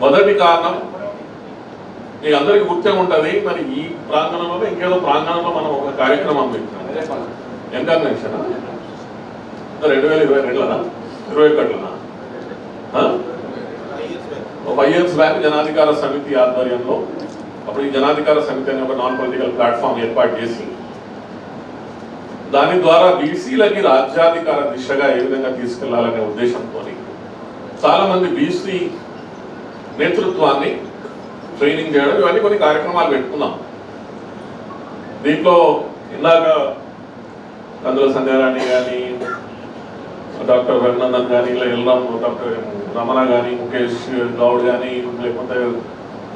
మొదటి కారణం మీ అందరికి గుర్తే ఉంటుంది మరి ఈ ప్రాంగణంలో ఇంకేదో ప్రాంగణంలో మనం ఒక కార్యక్రమం పెట్టాం ఎంత రెండు వేల ఇరవై రెండులనా? ఇరవై ఒకటిలనా? Five years back Janadhikara Samithi ఆధ్వర్యంలో అప్పుడు ఈ జనాధికార సమితి అనే ఒక నాన్ పొలిటికల్ ప్లాట్ఫామ్ ఏర్పాటు చేసి దాని ద్వారా బీసీలకి రాజ్యాధికార దిశగా ఏ విధంగా తీసుకెళ్ళాలనే ఉద్దేశంతో చాలా మంది బీసీ నేతృత్వాన్ని ట్రైనింగ్ చేయడం ఇవన్నీ కొన్ని కార్యక్రమాలు పెట్టుకున్నాం. దీంట్లో ఇందాక కందుల సంధ్యారాణి కానీ డాక్టర్ రఘునందన్ కానీ ఇలా ఎల్లం డాక్టర్ రమణ కానీ ముఖేష్ గౌడ్ కానీ లేకపోతే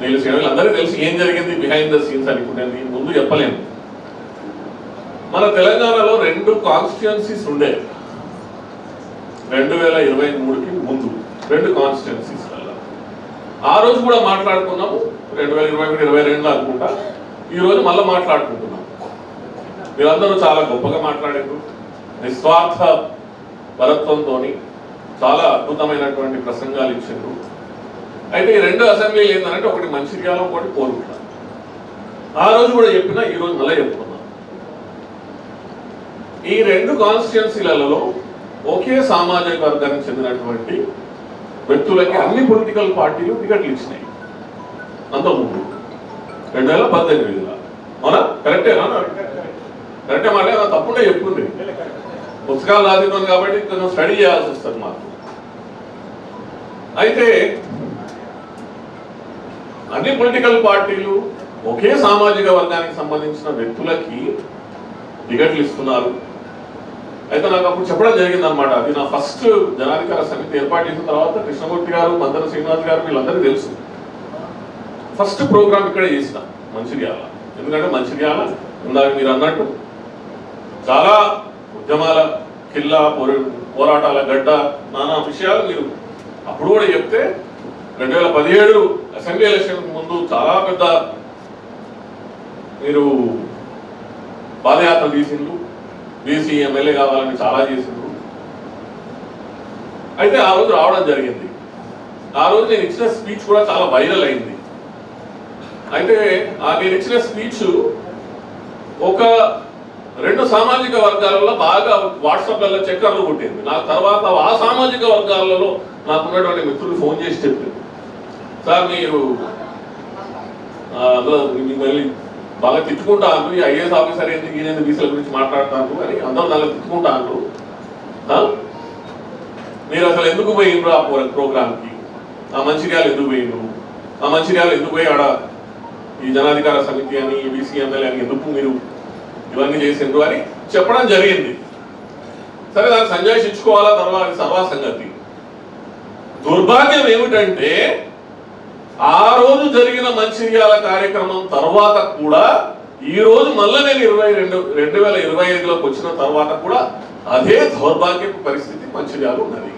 నీళ్ళు శ్రీరామ్ అందరికీ తెలిసి ఏం జరిగింది బిహైండ్ ద సీన్స్ అనుకునేది ముందు చెప్పలేము మన తెలంగాణలో రెండు కాన్స్టిట్యున్సీస్ ఉండే. రెండు వేల ఇరవై మూడుకి ముందు రెండు కాన్స్టిట్యున్సీస్ ఆ రోజు కూడా మాట్లాడుకున్నాము. రెండు వేల ఇరవై ఒకటి ఇరవై రెండు అనుకుంటా. ఈరోజు మళ్ళీ మాట్లాడుకుంటున్నాం మీరందరూ చాలా గొప్పగా మాట్లాడారు. నిస్వార్థ పరత్వంతో చాలా అద్భుతమైనటువంటి ప్రసంగాలు ఇచ్చారు. అయితే ఈ రెండు అసెంబ్లీలు ఏంటంటే ఒకటి మంచిర్యాల ఒకటి కోరుకుంటా ఆ రోజు కూడా చెప్పినా ఈ రోజు మళ్ళీ చెప్తున్నాం ఈ రెండు కాన్స్టిట్యున్సీలలో ఒకే సామాజిక వర్గానికి చెందినటువంటి వ్యక్తులకి అన్ని పొలిటికల్ పార్టీలు టికెట్లు ఇచ్చినాయి. అంత ముందు. రెండు వేల. పద్దెనిమిదిలో అవునా కరెక్టేనా కరెక్టే మాట ఏదో తప్పుంటే చెప్పుంది పుస్తకాలు రాసినాను కాబట్టి కొంచెం స్టడీ చేయాల్సి వస్తుంది మాకు. అయితే అన్ని పొలిటికల్ పార్టీలు ఒకే సామాజిక వర్గానికి సంబంధించిన వ్యక్తులకి టికెట్లు ఇస్తున్నారు. అయితే నాకు అప్పుడు చెప్పడం జరిగింది అనమాట అది నా ఫస్ట్ జనాధికార సమితి ఏర్పాటు చేసిన తర్వాత కృష్ణమూర్తి గారు మందర శ్రీనివాస్ గారు వీళ్ళందరికీ తెలుసు. ఫస్ట్ ప్రోగ్రామ్ ఇక్కడే చేసిన మంచిర్యాల. ఎందుకంటే మంచిర్యాల ఇందాక మీరు అన్నట్టు చాలా ఉద్యమాల కిల్లా పోరాటాల గడ్డ నానా విషయాలు మీరు అప్పుడు కూడా చెప్తే రెండు వేల పదిహేడు అసెంబ్లీ ఎలక్షన్ ముందు చాలా పెద్ద మీరు పాదయాత్ర తీసిండ్రు. బీసీ ఎమ్మెల్యే కావాలని చాలా చేసిండ్రు. అయితే ఆ రోజు రావడం జరిగింది. ఆ రోజు నేను ఇచ్చిన స్పీచ్ కూడా చాలా వైరల్ అయింది. అయితే ఆ నేను ఇచ్చిన స్పీచ్ ఒక రెండు సామాజిక వర్గాలలో బాగా వాట్సాప్లలో చక్కర్లు కొట్టింది. నా తర్వాత ఆ సామాజిక వర్గాలలో నాకున్నటువంటి మిత్రులు ఫోన్ చేసి చెప్పారు. సార్ మీరు మళ్ళీ అందులో తిట్టుకుంటాను ఈ ఐఏఎస్ ఆఫీసర్ ఎందుకు ఈయన బీసీల గురించి మాట్లాడతాను అని అందరూ దానిలో తిట్టుకుంటాను ఆ? మీరు అసలు ఎందుకు పోయిండ్రు ఆ ప్రోగ్రామ్కి? ఆ మంచిర్యాలు ఎందుకు పోయిండ్రు? ఆ మంచిర్యాలు ఎందుకు పోయి ఆడ ఈ జనాధికార సమితి అని బీసీ ఎమ్మెల్యే అని ఎందుకు మీరు ఇవన్నీ చేసిండ్రు అని చెప్పడం జరిగింది. సరే దాన్ని సంజయ్ తర్వాత సర్వా సంగతి దుర్భాగ్యం ఏమిటంటే ఆ రోజు జరిగిన మంచిర్యాల కార్యక్రమం తర్వాత కూడా ఈ రోజు మళ్ళీ నేను ఇరవై రెండు రెండు వేల ఇరవై ఐదులోకి వచ్చిన తర్వాత కూడా అదే దౌర్భాగ్యపు పరిస్థితి మంచిర్యాలు ఉన్నది.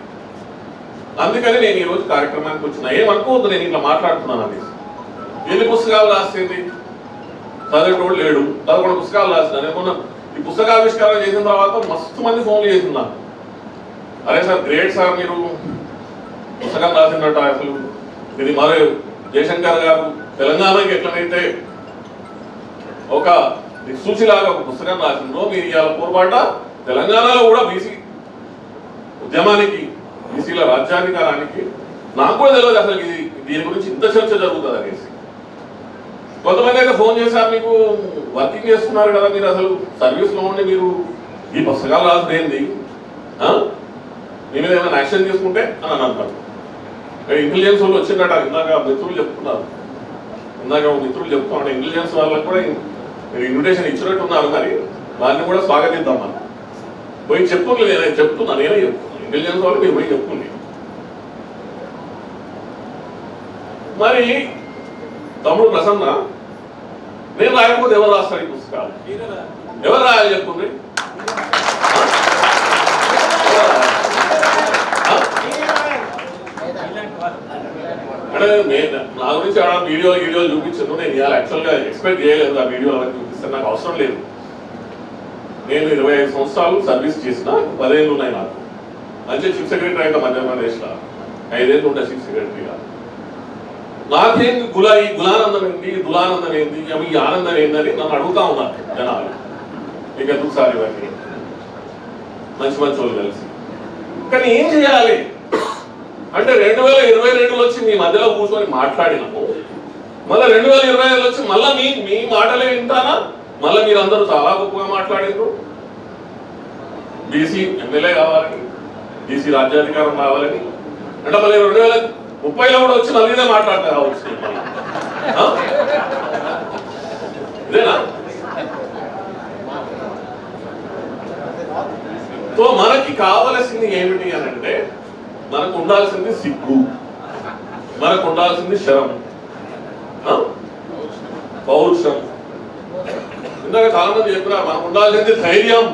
అందుకని నేను ఈ రోజు కార్యక్రమానికి వచ్చిన. ఏమనుకోవద్దు నేను ఇట్లా మాట్లాడుతున్నాను అనేసి ఎన్ని పుస్తకాలు రాసింది? చదివేటోడు లేడు. పదకొండు పుస్తకాలు రాసిన మొన్న ఈ పుస్తకావిష్కారం చేసిన తర్వాత మస్తు మంది ఫోన్లు చేసింది అరే సార్ గ్రేట్ సార్ మీరు. పుస్తకం రాసినట్టు అసలు. ఇది మరో జయశంకర్ గారు తెలంగాణకి ఎట్లనైతే ఒక దిక్సూచిలాగా ఒక పుస్తకం రాసిందో మీరు ఇవాళ పొరపాట తెలంగాణలో కూడా బీసీ ఉద్యమానికి బీసీల రాజ్యాధికారానికి నాకు కూడా తెలియదు అసలు ఇది దీని గురించి ఇంత చర్చ జరుగుతుంది అనేసి. కొంతమంది అయితే ఫోన్ చేశారు మీకు వర్కింగ్ చేస్తున్నారు కదా మీరు అసలు సర్వీస్లో ఉండి మీరు ఈ పుస్తకాలు రాసిన ఏంది? మీ మీద ఏమైనా యాక్షన్ తీసుకుంటే? అని అని అంటారు ఇంటెలిజెన్స్ వాళ్ళు వచ్చిందట ఇందాక మిత్రులు చెప్తున్నారు. ఇందాక మిత్రులు చెప్తున్నాడు ఇంటెలిజెన్స్ వాళ్ళకి కూడా ఇన్విటేషన్ ఇచ్చినట్టు ఉన్నారు మరి వారిని కూడా స్వాగతిద్దాం మనం పోయి చెప్పుకోలేదు నేను చెప్తున్నా నేనే చెప్తున్నాను ఇంటెలిజెన్స్ వాళ్ళు మీరు పోయి చెప్పుకోండి మరి తమ్ముడు ప్రసన్న నేను రాయకపోతే ఎవరు రాస్తారు ఈ పుస్తకాలు? ఎవరు రాయాలి చెప్పుకుని అంటే నేను నా గురించి ఆడ వీడియో వీడియో చూపించను నేను ఇవాళ యాక్చువల్గా ఎక్స్పెక్ట్ చేయలేదు. ఆ వీడియో అవన్నీ చూపిస్తే నాకు అవసరం లేదు. నేను ఇరవై ఐదు సంవత్సరాలు సర్వీస్ చేసిన పదేళ్ళు ఉన్నాయి నాకు. మంచి చీఫ్ సెక్రటరీ అయితే మధ్యప్రదేశ్లో ఐదేళ్ళు ఉంటాయి చీఫ్ సెక్రటరీగా నాకేం గులా ఈ గులానందం ఏంటి దులానందం ఏంటి అవి ఈ ఆనందం ఏందని నన్ను అడుగుతా ఉన్నారు జనాలు. మీకు ఎందుకు సార్ ఇవన్నీ? మంచి మంచి వాళ్ళు కలిసి. కానీ ఏం చేయాలి? అంటే రెండు వేల ఇరవై రెండులో వచ్చి మీ మధ్యలో కూర్చొని మాట్లాడినాము మళ్ళీ రెండు వేల ఇరవై ఐదులో వచ్చి మళ్ళీ మీ మీ మాటలే వింటానా? మళ్ళీ మీరు అందరూ చాలా గొప్పగా మాట్లాడినారు? బీసీ ఎమ్మెల్యే కావాలని బీసీ రాజ్యాధికారం కావాలని అంటే మళ్ళీ రెండు వేల ముప్పైలో కూడా వచ్చి మళ్ళీ ఇదే మాట్లాడతా కావచ్చు ఇదేనా? సో మనకి కావలసింది ఏమిటి అని అంటే మనకు ఉండాల్సింది సిగ్గు. మనకు ఉండాల్సింది శరం పౌరుషం. ఇందాక చాలా మంది చెప్పినారు మనకు ఉండాల్సింది ధైర్యం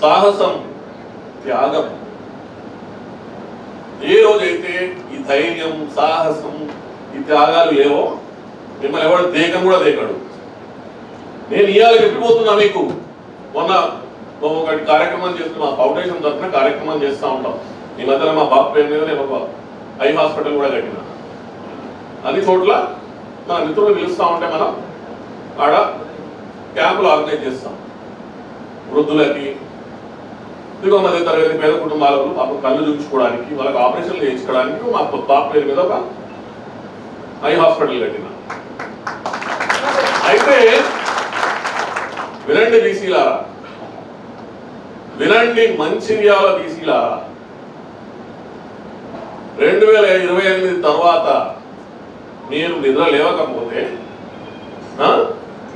సాహసం త్యాగం. ఏ రోజైతే ఈ ధైర్యం సాహసం ఈ త్యాగాలు లేవో మిమ్మల్ని ఎవడు దేకం కూడా దేకడు. నేను ఇవాళ చెప్పిపోతున్నా మీకు. మొన్న ఒకటి కార్యక్రమం చేస్తున్నా ఫౌండేషన్ తరఫున కార్యక్రమం చేస్తూ ఉంటాం. ఈ మధ్యన మా బాబు పేరు మీద నేను ఒక ఐ హాస్పిటల్ కూడా కట్టిన. అన్ని చోట్ల మన మిత్రులు పిలుస్తూ ఉంటే మనం ఆడ క్యాంపులు ఆర్గనైజ్ చేస్తాం. వృద్ధులకి ఇదిగో మధ్య తరగతి పేద కుటుంబాలకు పాపం కళ్ళు చూపించుకోవడానికి వాళ్ళకి ఆపరేషన్లు చేయించుకోవడానికి మా బాబు పేరు మీద ఒక ఐ హాస్పిటల్ కట్టిన. అయితే వినండి బీసీలారా. వినండి మంచిర్యాల బీసీలారా. రెండు వేల ఇరవై ఎనిమిది తర్వాత మీరు నిద్ర లేవకపోతే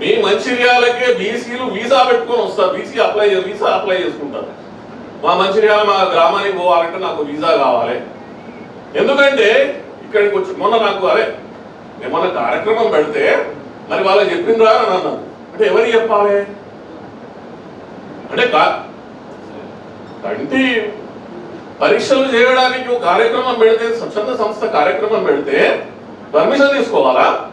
మీ మంచిర్యాలకే బీసీలు వీసా పెట్టుకొని వస్తారు. బీసీ అప్లై వీసా అప్లై చేసుకుంటారు. మా మంచిర్యాల మా గ్రామానికి పోవాలంటే నాకు వీసా కావాలి. ఎందుకంటే ఇక్కడికి వచ్చి మొన్న నాకు అరే ఏమన్నా కార్యక్రమం పెడితే మరి వాళ్ళకి చెప్పిండ్రా అని అన్నాను. అంటే ఎవరికి చెప్పాలి? అంటే కంటి పరీక్షలు చేయడానికి ఒక కార్యక్రమం పెడితే స్వచ్ఛంద సంస్థ కార్యక్రమం పెడితే పర్మిషన్ తీసుకోవాలా?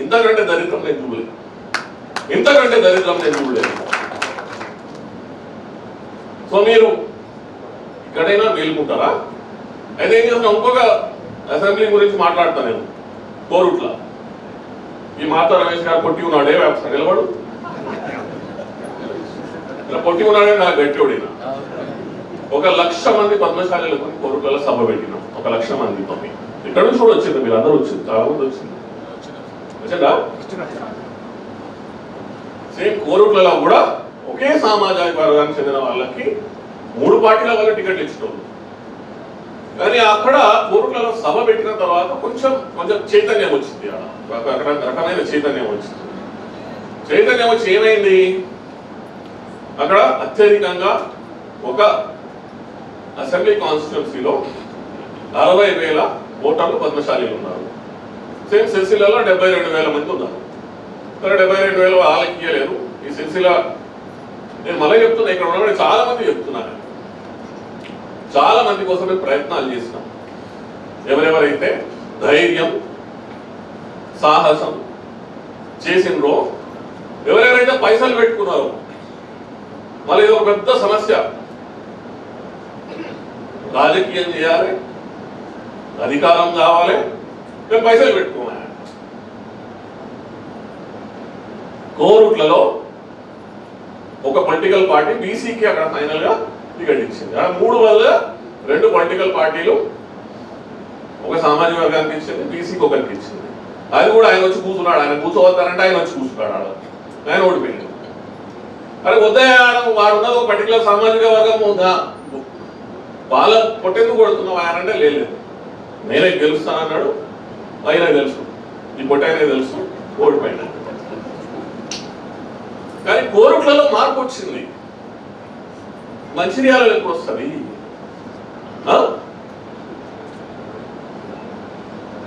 ఇంతకంటే దరిద్రం నేను చూడలేదు. ఇంతకంటే దరిద్రం నేను చూడలేదు. సో మీరు ఎక్కడైనా మేలుకుంటారా? అయితే ఏం చేస్తున్నా ఇంకొక అసెంబ్లీ గురించి మాట్లాడతా నేను. కోరుట్ల. ఈ మాతా రమేష్ గారు కొట్టి ఉన్నాడే వ్యవసాయ నిలబడు. ఇలా కొట్టి ఉన్నాడే నాకు గట్టివాడిన ఒక లక్ష మంది పద్మశాలీలకు కోరుట్లలో సభ పెట్టినాం. ఒక లక్ష మంది మందితో ఇక్కడ నుంచి కూడా వచ్చింది మీరు అందరూ వచ్చింది చాలా మంది వచ్చింది. వచ్చిందా? సేమ్ కోరుకులలో కూడా ఒకే సామాజిక వర్గానికి చెందిన వాళ్ళకి మూడు పార్టీల వాళ్ళు టికెట్లు ఇచ్చిన కానీ అక్కడ కోరుకులలో సభ పెట్టిన తర్వాత కొంచెం కొంచెం చైతన్యం వచ్చింది అక్కడ రకమైన చైతన్యం వచ్చింది. చైతన్యం వచ్చి ఏమైంది? అక్కడ అత్యధికంగా ఒక అసెంబ్లీ కాన్స్టిట్యున్సీలో అరవై వేల ఓటర్లు పద్మశాలీలు ఉన్నారు. సేమ్ సిరిసిల్లలో డెబ్బై రెండు వేల మంది ఉన్నారు. సరే డెబ్బై రెండు వేల వాళ్ళకి ఈ సిరిసిల్ల నేను మళ్ళీ చెప్తున్నా ఇక్కడ ఉన్నవాడు చాలా మంది చెప్తున్నాను చాలా మంది కోసమే ప్రయత్నాలు చేసినాం. ఎవరెవరైతే ధైర్యం సాహసం చేసిండ్రో ఎవరెవరైతే పైసలు పెట్టుకున్నారో మళ్ళీ ఇది ఒక పెద్ద సమస్య. రాజకీయం చేయాలి అధికారం కావాలి మేము పైసలు పెట్టుకోవాలి. కోరుట్లలో ఒక పొలిటికల్ పార్టీ బీసీకి అక్కడ ఫైనల్గా టికెట్ ఇచ్చింది. మూడు వల్ల రెండు పొలిటికల్ పార్టీలు ఒక సామాజిక వర్గానికి ఇచ్చింది బీసీకి ఒకరికి ఇచ్చింది. అది కూడా ఆయన వచ్చి కూర్చున్నాడు. ఆయన కూర్చోవద్దానంటే ఆయన వచ్చి కూర్చున్నాడు ఆయన ఓడిపోయింది అరే ఉదయం వాడు ఉన్నది ఒక పర్టికులర్ సామాజిక వర్గం ఉందా? వాళ్ళ పొట్టెందుకు కొడుతున్నావు? ఆయన అంటే లేదు. నేనే గెలుస్తానన్నాడు అయినా తెలుసు ఈ పొట్టైనా తెలుసు ఓడిపోయినా కానీ కోరుట్లలో మార్పు వచ్చింది. మంచిర్యాలలో ఎప్పుడు వస్తుంది?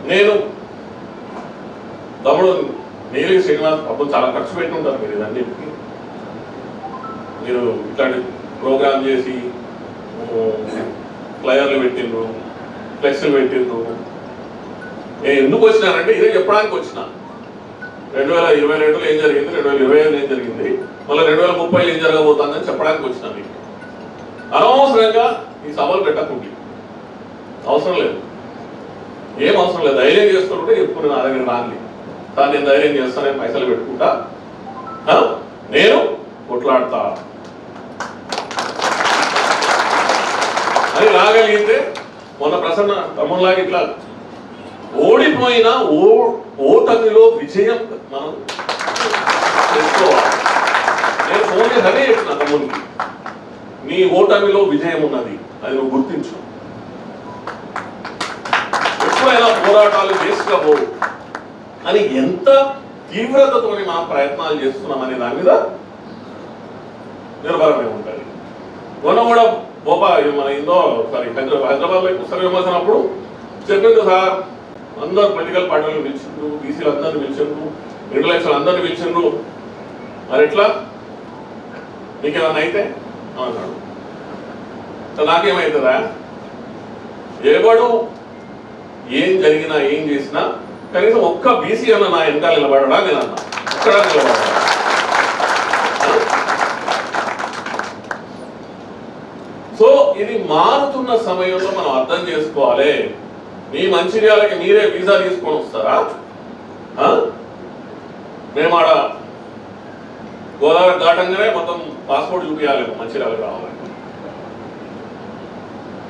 నేను తమ్ముడు నీలి శ్రీనివాస్ అప్పుడు చాలా ఖర్చు పెట్టి ఉంటారు మీరు ఇదన్నిటికీ మీరు ఇట్లాంటి ప్రోగ్రామ్ చేసి ఫ్లయర్లు పెట్టిండ్రు ఫ్లెక్స్లు పెట్టిండ్రు. నేను ఎందుకు వచ్చినానంటే ఇదే చెప్పడానికి వచ్చిన. రెండు వేల ఇరవై రెండులో ఏం జరిగింది? రెండు వేల ఇరవై ఐదులో ఏం జరిగింది? మళ్ళీ రెండు వేల ముప్పైలో ఏం జరగబోతుందని చెప్పడానికి వచ్చిన మీకు. అనవసరంగా ఈ సవాలు పెట్టకుండి. అవసరం లేదు. ఏం అవసరం లేదు. ధైర్యం చేసుకుంటే ఎప్పుడు నా దగ్గర రాండి. సార్ నేను ధైర్యం చేస్తానే పైసలు పెట్టుకుంటా. నేను కొట్లాడతా. అని రాగలిగితే మొన్న ప్రసన్న తమ్ముళ్ళలాగా ఇట్లా ఓడిపోయిన ఓ ఓటమిలో విజయం మనం తెలుసుకోవాలి నేను ఫోన్ చేసి అదే చెప్పిన తమ్మునికి నీ ఓటమిలో విజయం ఉన్నది అది నువ్వు గుర్తించు. ఎప్పుడైనా పోరాటాలు చేసుకోబోవు అని ఎంత తీవ్రతతో మనం ప్రయత్నాలు చేస్తున్నాం అనే దాని మీద నిర్భరమే ఉంటుంది. మనం కూడా భోపాల్ మన ఇందో సారీ హైదరాబాద్ హైదరాబాద్లో పుస్తక విమర్శనప్పుడు చెప్పింది సార్ అందరు పొలిటికల్ పార్టీలు పిలిచిండ్రు బీసీలు అందరిని పిలిచిండ్రు ఇంటలెక్చువల్ అందరిని పిలిచిండ్రు. మరి ఎట్లా? నీకేమన్నా అయితే? అన్నాడు. నాకేమవుతుందా ఎవడు ఏం జరిగినా ఏం చేసినా కనీసం ఒక్క బీసీ అన్న నా వెనకాల నిలబడడా నేను అన్నా ఇక్కడ నిలబడడా? సో ఇది మారుతున్న సమయంలో మనం అర్థం చేసుకోవాలి. మీ మంచిర్యాలకి మీరే వీసా తీసుకొని వస్తారా? మేము ఆడ గోదావరి దాటంగానే మొత్తం పాస్పోర్ట్ చూపించాలి మంచిర్యాలకు రావాలంటే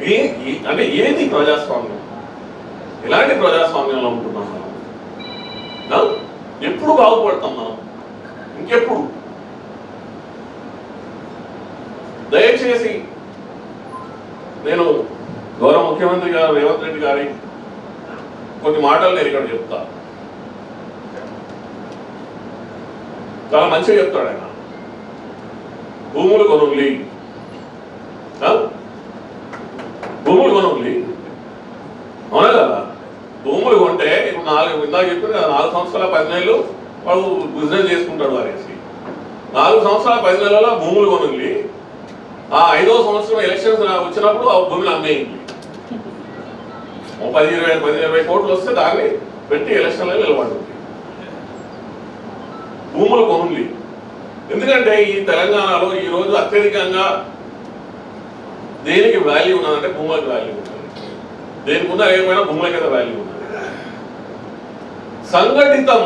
ఏ- అంటే ఏది ప్రజాస్వామ్యం? ఎలాంటి ప్రజాస్వామ్యంలో ఉంటున్నాం మనం? ఎప్పుడు బాగుపడతాం మనం? ఇంకెప్పుడు? దయచేసి నేను గౌరవ ముఖ్యమంత్రి గారు రేవంత్ రెడ్డి గారి కొన్ని మాటలు నేను ఇక్కడ చెప్తా. చాలా మంచిగా చెప్తాడు ఆయన. భూములు కొనుగోలి. భూములు కొనుగోలి. అవునా కదా? భూములు కొంటే ఇప్పుడు నాలుగు ఇందాక చెప్పిన నాలుగు సంవత్సరాల పది నెలలు వాడు బిజినెస్ చేసుకుంటాడు వారేసి నాలుగు సంవత్సరాల పది నెలల భూములు కొనుగోలి. ఆ ఐదో సంవత్సరం ఎలక్షన్స్ వచ్చినప్పుడు ఆ భూమిని అమ్మేయండి. ఓ పది ఇరవై పది ఇరవై కోట్లు వస్తే దాన్ని పెట్టి ఎలక్షన్లో నిలబడుతుంది భూములు కొనుంది ఎందుకంటే ఈ తెలంగాణలో ఈ రోజు అత్యధికంగా దేనికి వాల్యూ ఉన్నదంటే భూములకు వాల్యూ ఉన్నది. దేనికి ఉందా లేకపోయినా కింద వాల్యూ ఉన్నది. సంఘటితం.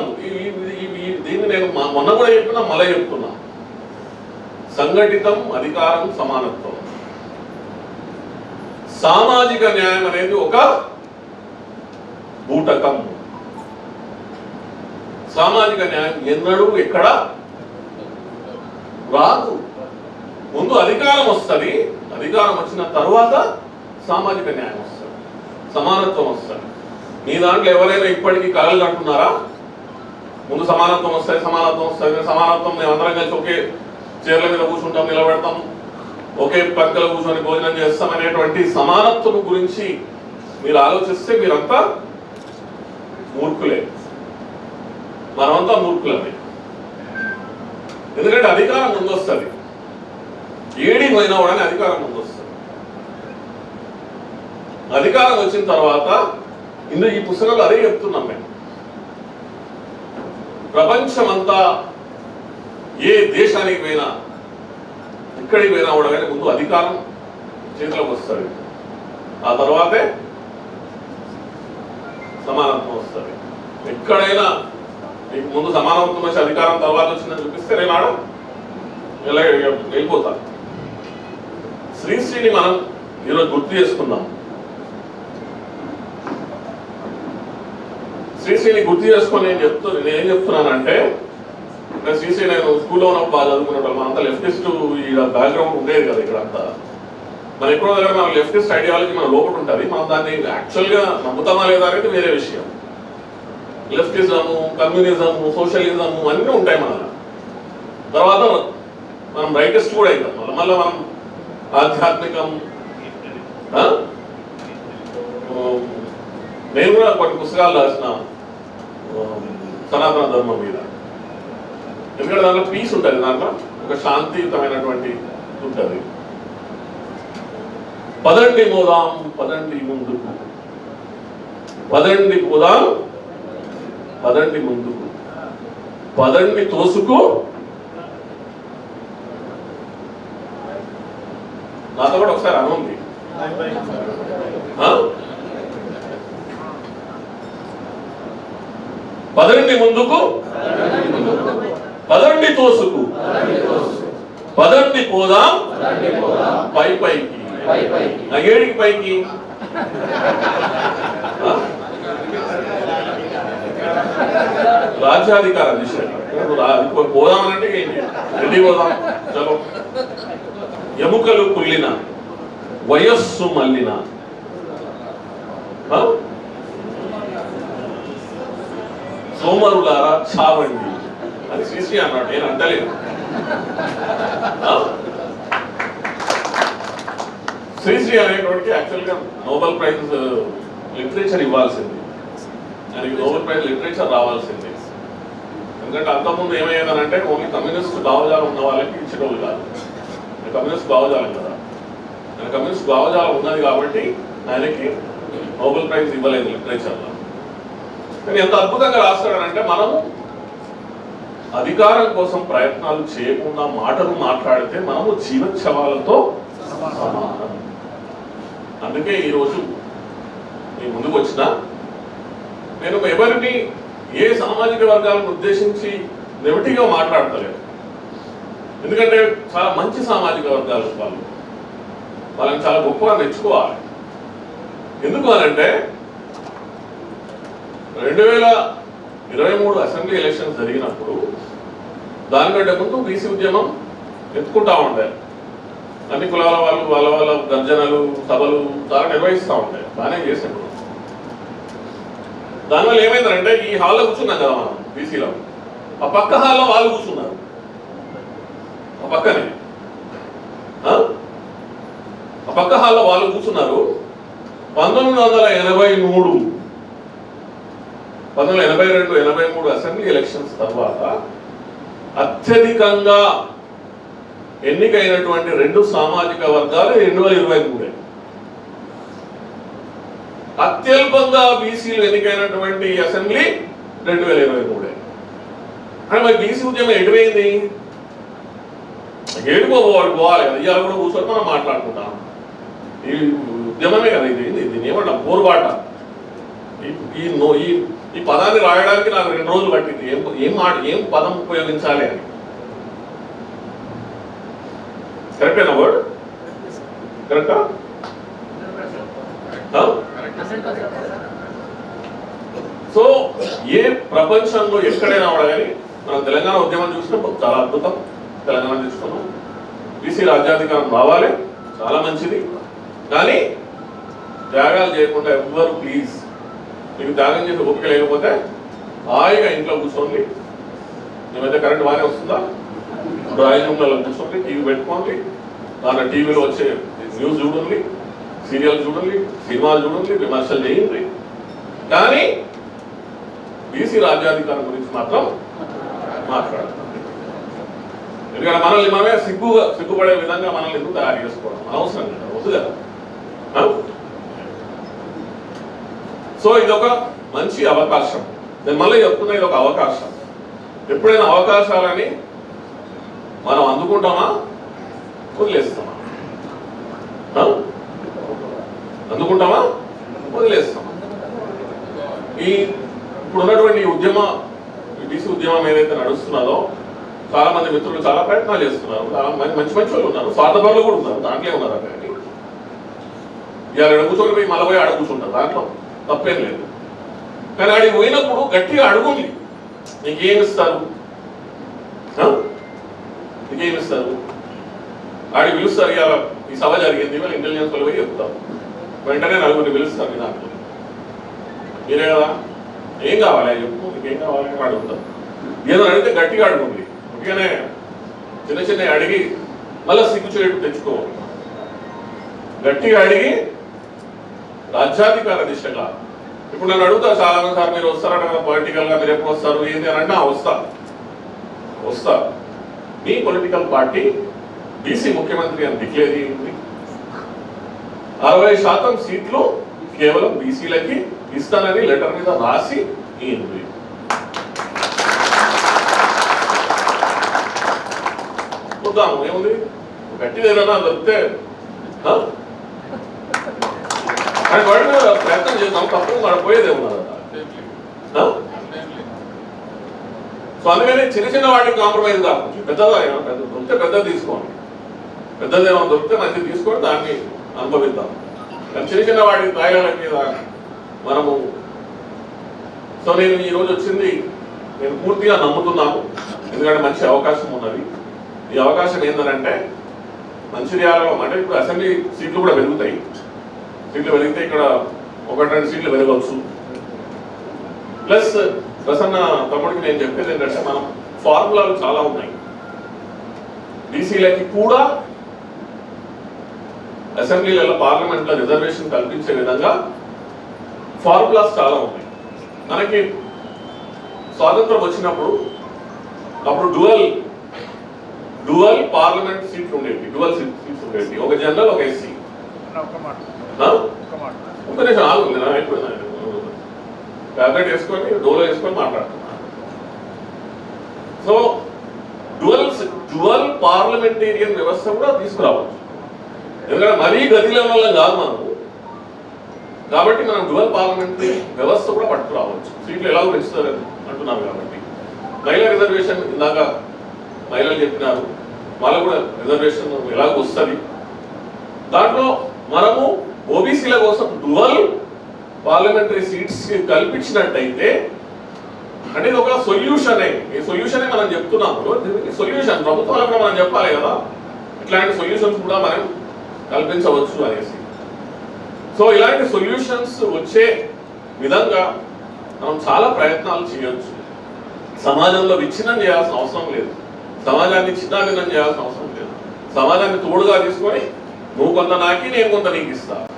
దీన్ని నేను మొన్న కూడా చెప్పినా మళ్ళీ చెప్తున్నా. సంఘటితం అధికారం సమానత్వం. సామాజిక న్యాయం అనేది ఒక బూటకం. సామాజిక న్యాయం ఎన్నడూ ఎక్కడ రాదు. ముందు అధికారం వస్తుంది. అధికారం వచ్చిన తర్వాత సామాజిక న్యాయం వస్తుంది. సమానత్వం వస్తుంది. మీ దాంట్లో ఎవరైనా ఇప్పటికీ కలలు కంటున్నారా ముందు సమానత్వం వస్తాయి సమానత్వం వస్తుంది సమానత్వం మేము అందరం కలిసి ఒకే చీరల మీద కూర్చుంటాం నిలబెడతాం. ఒకే పక్కల కూర్చొని భోజనం చేస్తాం అనేటువంటి సమానత్వం గురించి మీరు ఆలోచిస్తే మీరంతా మూర్ఖులే. మనమంతా మూర్ఖులమే. ఎందుకంటే అధికారం ముందు వస్తుంది ఏడి పోయినా కూడా అధికారం ముందు వస్తుంది అధికారం వచ్చిన తర్వాత ఇందులో ఈ పుస్తకంలో అదే చెప్తున్నాం మేము. ప్రపంచమంతా ఏ దేశానికి పోయినా ఎక్కడికి పోయినా కూడా కానీ ముందు అధికారం చేతిలోకి వస్తుంది. ఆ తర్వాతే సమానత్వం వస్తుంది. ఎక్కడైనా మీకు ముందు సమానత్వం వచ్చి అధికారం తర్వాత వచ్చిందని చూపిస్తే నేను ఆడ వెళ్ళిపోతాను శ్రీశ్రీని మనం ఈరోజు గుర్తు చేసుకుందాం. శ్రీశ్రీని గుర్తు చేసుకొని నేను చెప్తూ నేను ఏం చెప్తున్నానంటే నేను చూసి నేను స్కూల్లో ఉన్నప్పుడు బాగా చదువుకునేటప్పుడు అంత లెఫ్టిస్ట్ ఈ బ్యాక్గ్రౌండ్ ఉండేది కదా ఇక్కడ అంతా. మన ఎక్కడో దగ్గర మన లెఫ్టిస్ట్ ఐడియాలజీ మన లోపల ఉంటుంది. మనం దాన్ని యాక్చువల్గా నమ్ముతామా లేదా అనేది వేరే విషయం. లెఫ్టిజము కమ్యూనిజము సోషలిజము అన్నీ ఉంటాయి మన తర్వాత మనం రైటెస్ట్ కూడా అవుతాం మళ్ళీ మళ్ళీ మనం ఆధ్యాత్మికం నేను కూడా కొన్ని పుస్తకాలు రాసిన సనాతన ధర్మం మీద. ఎందుకంటే దాంట్లో పీస్ ఉంటుంది దాంట్లో ఒక శాంతియుతమైనటువంటి ఉంటుంది. పదండి మోదాం పదండి ముందుకు. పదండి పోదాం పదండి ముందుకు. పదండి తోసుకు. నాతో కూడా ఒకసారి అనుంది. పదండి ముందుకు. పదండి తోసుకు. పదండి పోదాం. పై పైకి. నగేడికి పైకి. రాజ్యాధికార విషయం పోదామనంటే వెళ్ళి పోదాం. చలో. ఎముకలు కుళ్ళిన వయస్సు మల్లిన సోమరులారా చావండి. అది శ్రీశ్రీ అన్నాడు. నేను అంటలేదు. శ్రీశ్రీ అనేటువంటి యాక్చువల్గా నోబెల్ ప్రైజ్ లిటరేచర్ ఇవ్వాల్సింది. దానికి నోబెల్ ప్రైజ్ లిటరేచర్ రావాల్సింది. ఎందుకంటే అంతకుముందు ఏమయ్యేదనంటే ఓన్లీ కమ్యూనిస్ట్ భావజాలం ఉన్న వాళ్ళకి ఇచ్చేటోళ్ళు కాదు. కమ్యూనిస్ట్ భావజాలం కదా. ఆయన కమ్యూనిస్ట్ భావజాలం ఉన్నది కాబట్టి ఆయనకి నోబెల్ ప్రైజ్ ఇవ్వలేదు లిటరేచర్లో. కానీ ఎంత అద్భుతంగా రాస్తాడనంటే మనము అధికారం కోసం ప్రయత్నాలు చేయకుండా మాటలు మాట్లాడితే మనము జీవోత్సవాలతో సమానం. అందుకే ఈరోజు మీ ముందుకు వచ్చిన నేను ఎవరిని ఏ సామాజిక వర్గాలను ఉద్దేశించి నెగటివ్గా మాట్లాడతలేదు. ఎందుకంటే చాలా మంచి సామాజిక వర్గాలు వాళ్ళు. వాళ్ళని చాలా గొప్పగా మెచ్చుకోవాలి. ఎందుకు అనంటే రెండు వేల ఇరవై మూడు అసెంబ్లీ ఎలక్షన్స్ జరిగినప్పుడు దానికంటే ముందు బీసీ ఉద్యమం ఎత్తుకుంటా ఉండే. అన్ని కులాల వాళ్ళు వాళ్ళ వాళ్ళ గర్జనలు సభలు చాలా నిర్వహిస్తూ ఉంటాయి బాగానే చేసినప్పుడు దానివల్ల ఏమైందంటే ఈ హాల్లో కూర్చున్నాం కదా మనం బీసీలో. ఆ పక్క హాల్లో వాళ్ళు కూర్చున్నారు. ఆ పక్కనే. ఆ పక్క హాల్లో వాళ్ళు కూర్చున్నారు. పంతొమ్మిది వందల ఎనభై మూడు పంతొమ్మిది ఎనభై రెండు ఎనభై మూడు అసెంబ్లీ ఎలక్షన్స్ తర్వాత అత్యధికంగా ఎన్నికైనటువంటి రెండు సామాజిక వర్గాలు రెండు వేల ఇరవై మూడే. అత్యల్పంగా బీసీలు ఎన్నికైనటువంటి అసెంబ్లీ రెండు వేల ఇరవై మూడే. అంటే మరి బీసీ ఉద్యమం ఎటువైంది? ఏడుకోవాలి పోవాలి కదా. ఇవాళ కూడా కూర్చొని మనం మాట్లాడుకుంటాం. ఈ ఉద్యమమే కదా ఇది. దీని ఏమంటాం? పోరుబాట. ఈ- ఈ ఈ పదాన్ని రాయడానికి నాకు రెండు రోజులు పట్టింది. ఏం ఏం మాట ఏం పదం ఉపయోగించాలి అని. కరెక్టేనా వర్డ్ కరెక్టా సో ఏ ప్రపంచంలో ఎక్కడైనా కానీ మనం తెలంగాణ ఉద్యమం చూసినప్పుడు చాలా అద్భుతం. తెలంగాణ తీసుకున్నాం బీసీ రాజ్యాధికారం రావాలి. చాలా మంచిది. కానీ త్యాగాలు చేయకుండా ఎవ్వరు ప్లీజ్ మీకు దానం చేసే ఓపిక లేకపోతే హాయిగా ఇంట్లో కూర్చోండి. నీ మధ్య కరెంట్ బాగానే వస్తుందా? డ్రాయింగ్ రూమ్లలో కూర్చోండి టీవీ పెట్టుకోండి. దాని టీవీలో వచ్చే న్యూస్ చూడండి సీరియల్ చూడండి సినిమాలు చూడండి విమర్శలు చేయండి. కానీ బీసీ రాజ్యాధికారం గురించి మాత్రం మాట్లాడాలి ఎందుకంటే మనల్ని మనమే సిగ్గుగా సిగ్గుపడే విధంగా మనల్ని ఎందుకు తయారు చేసుకోవడం? అనవసరం కదా వద్దు కదా. సో ఇది ఒక మంచి అవకాశం. నేను మళ్ళీ చెప్తున్నా ఇది ఒక అవకాశం. ఎప్పుడైనా అవకాశాలని మనం అందుకుంటామా? వదిలేస్తామా? అందుకుంటామా? వదిలేస్తామా? ఈ ఇప్పుడు ఉన్నటువంటి ఉద్యమ డిసి ఉద్యమం ఏదైతే నడుస్తున్నదో చాలా మంది మిత్రులు చాలా ప్రయత్నాలు చేస్తున్నారు. చాలా మంచి మంచి మంచి వాళ్ళు ఉన్నారు. స్వార్థపరులు కూడా ఉన్నారు. దాంట్లో ఉన్నారు అక్కడ? ఇవాళ కూర్చోని కూర్చొని పోయి మళ్ళీ పోయి ఆడ కూర్చుంటారు. దాంట్లో తప్పేం లేదు. కానీ ఆడికి పోయినప్పుడు గట్టిగా అడుగుంది. నీకేమి ఇస్తారు నీకేమి ఇస్తారు ఆడికి పిలుస్తారు ఇక ఈ సభ జరిగింది ఇవాళ ఇంటెలిజెన్స్ వాళ్ళు పోయి చెప్తాం వెంటనే నలుగురిని పిలుస్తారు మీ దాంట్లో. మీరే కదా? ఏం కావాలి? చెప్పు నీకేం ఏం కావాలి ఏదో అడిగితే గట్టిగా అడుగుంది. అందుకనే చిన్న చిన్న అడిగి మళ్ళీ సిగ్గు చేయడం తెచ్చుకోవాలి. గట్టిగా అడిగి రాజ్యాధికార దిశగా ఇప్పుడు నన్ను అడుగుతా చాలా మంది సార్ మీరు వస్తారట కదా పొలిటికల్గా మీరు ఎప్పుడు వస్తారు? ఏంటి అని అంటే వస్తా. వస్తా. మీ పొలిటికల్ పార్టీ బీసీ ముఖ్యమంత్రి అని డిక్లేర్ చేయండి. అరవై శాతం సీట్లు కేవలం బీసీలకి ఇస్తానని లెటర్ మీద రాసి ఇయ్యండి. చూద్దాము ఏముంది? గట్టిదేనా? దొరికితే ఆ? అని ప్రయత్నం చేద్దాం తప్పదు వాడు పోయేదేమో సో అందుకని చిన్న చిన్న వాటికి కాంప్రమైజ్ కావచ్చు పెద్దదా పెద్ద దొరికితే పెద్దది తీసుకోండి పెద్దది ఏమైనా దొరికితే మంచిది తీసుకొని దాన్ని అనుభవిద్దాం కానీ చిన్న చిన్న వాటికి తాయిలాల మీద మనము సో నేను ఈ రోజు వచ్చింది నేను పూర్తిగా నమ్ముతున్నాను ఎందుకంటే మంచి అవకాశం ఉన్నది ఈ అవకాశం ఏంటంటే మంచిర్యాలలో అంటే ఇప్పుడు అసెంబ్లీ సీట్లు కూడా పెరుగుతాయి సీట్లు వెలిగితే ఇక్కడ ఒకటి రెండు సీట్లు వెలగవచ్చు. ప్లస్ ప్రసన్న తమ్ముడికి నేను చెప్పేది ఏంటంటే మనం ఫార్ములాలు చాలా ఉన్నాయి. బీసీలకి కూడా అసెంబ్లీలలో పార్లమెంట్లో రిజర్వేషన్ కల్పించే విధంగా ఫార్ములాస్ చాలా ఉన్నాయి. మనకి స్వాతంత్రం వచ్చినప్పుడు అప్పుడు డువల్ డువల్ పార్లమెంట్ సీట్లు ఉండేవి డువల్ సీట్స్ ఉండేవి. ఒక జనరల్ ఒక ఎస్సీ. ఒక్క ఒక నిమిషం ఆగు నేను అయిపోయినా ట్యాబ్లెట్ వేసుకొని డోలో వేసుకొని మాట్లాడుతున్నా. సో డ్యువల్స్ డ్యువల్ పార్లమెంటేరియన్ వ్యవస్థ కూడా తీసుకురావచ్చు. ఎందుకంటే మరీ గదిలో వల్ల కాదు మనం కాబట్టి మనం డ్యువల్ పార్లమెంటరీ వ్యవస్థ కూడా పట్టుకురావచ్చు. సీట్లు ఎలాగో పెంచుతారని అంటున్నారు కాబట్టి. మహిళా రిజర్వేషన్ ఇందాక మహిళలు చెప్పినారు. వాళ్ళకు కూడా రిజర్వేషన్ ఎలాగో వస్తుంది? దాంట్లో మనము ఓబీసీల కోసం డువల్ పార్లమెంటరీ సీట్స్ కల్పించినట్టయితే అంటే ఇది ఒక సొల్యూషన్. ఈ సొల్యూషన్ మనం చెప్తున్నాము సొల్యూషన్. ప్రభుత్వాలకు కూడా మనం చెప్పాలి కదా. ఇట్లాంటి సొల్యూషన్స్ కూడా మనం కల్పించవచ్చు అనేసి. సో ఇలాంటి సొల్యూషన్స్ వచ్చే విధంగా మనం చాలా ప్రయత్నాలు చేయొచ్చు. సమాజంలో విచ్ఛిన్నం చేయాల్సిన అవసరం లేదు. సమాజాన్ని చిన్నాభిన్నం చేయాల్సిన అవసరం లేదు. సమాజాన్ని తోడుగా తీసుకొని నువ్వు కొంత నాకి నేను కొంత నీకు ఇస్తా.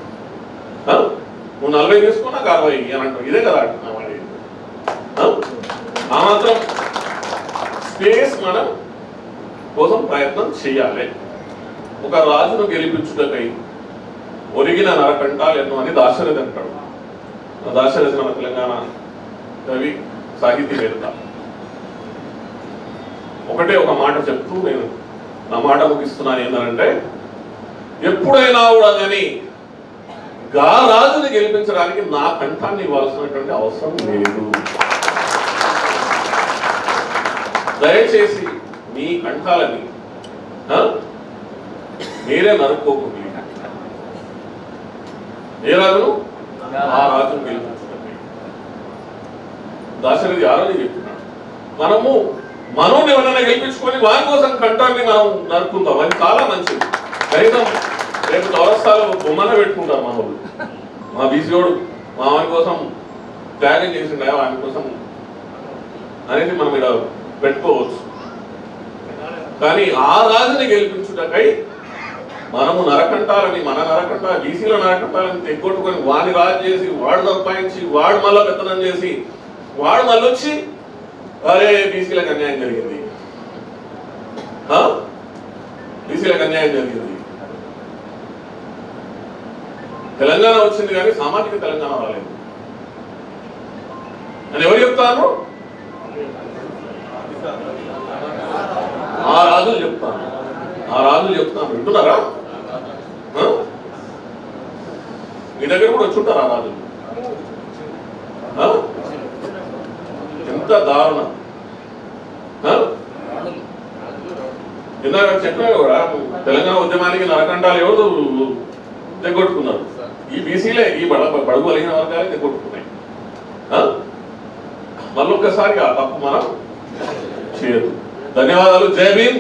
నువ్వు నలభై తీసుకో నాకు అరవై? అని అంటావు ఇదే కదా అంటున్నాం ఆ? మాత్రం స్పేస్ మనం కోసం ప్రయత్నం చేయాలి. ఒక రాజును గెలిపించుటకై ఒరిగిన నరకంటాలెన్నో అని దాశరథి అంటాడు. ఆ దాశరథి మన తెలంగాణ కవి సాహితీవేత్త. ఒకటే ఒక మాట చెప్తూ నేను నా మాట ముగిస్తున్నాను. ఏంటంటే ఎప్పుడైనా కూడా కానీ గా రాజుని గెలిపించడానికి నా కంఠాన్ని ఇవ్వాల్సినటువంటి అవసరం లేదు. దయచేసి మీ కంఠాలని మీరే నరుక్కోకుండా. ఏ రాజును? ఆ రాజును గెలిపించుకోండి. దాశరథి ఆ చెప్తున్నాడు మనము మనం ఎవరైనా గెలిపించుకొని వారి కోసం కంఠాన్ని మనం నరుకుందాం అది చాలా మంచిది. కనీసం రేపు చౌరస్తాలో బొమ్మన పెట్టుకుంటాం మా మా బీసీఓడు మా ఆమె కోసం త్యాగం చేసిండే ఆమె కోసం అనేది మనం ఇలా పెట్టుకోవచ్చు. కానీ ఆ రాజుని గెలిపించుటకై మనము నరకంటాలని మన నరకంట బీసీల నరకంటాలని తెగొట్టుకొని వాడిని రాజు చేసి వాడు సంపాదించి వాడు మళ్ళా పెత్తనం చేసి వాడు మళ్ళీ వచ్చి అరే బీసీలకు అన్యాయం జరిగింది. బీసీలకు అన్యాయం జరిగింది. తెలంగాణ వచ్చింది కానీ సామాజిక తెలంగాణ రాలేదు. అని ఎవరు చెప్తాను ఆ రాజులు చెప్తాను. ఆ రాజులు చెప్తాను. వింటున్నారా? మీ దగ్గర కూడా వచ్చుంటారు ఆ రాజులు. ఎంత దారుణం. ఇందాక చెప్పినా కూడా తెలంగాణ ఉద్యమానికి నరకండాలు ఎవరు తెగొట్టుకున్నారు? ఈ బీసీలే ఈ బడ బడుగు అలిగిన వర్గాలే తెగొట్టుకున్నాయి ఆ? మళ్ళొక్కసారి ఆ తప్పు మనం చేయదు ధన్యవాదాలు. జై భీమ్.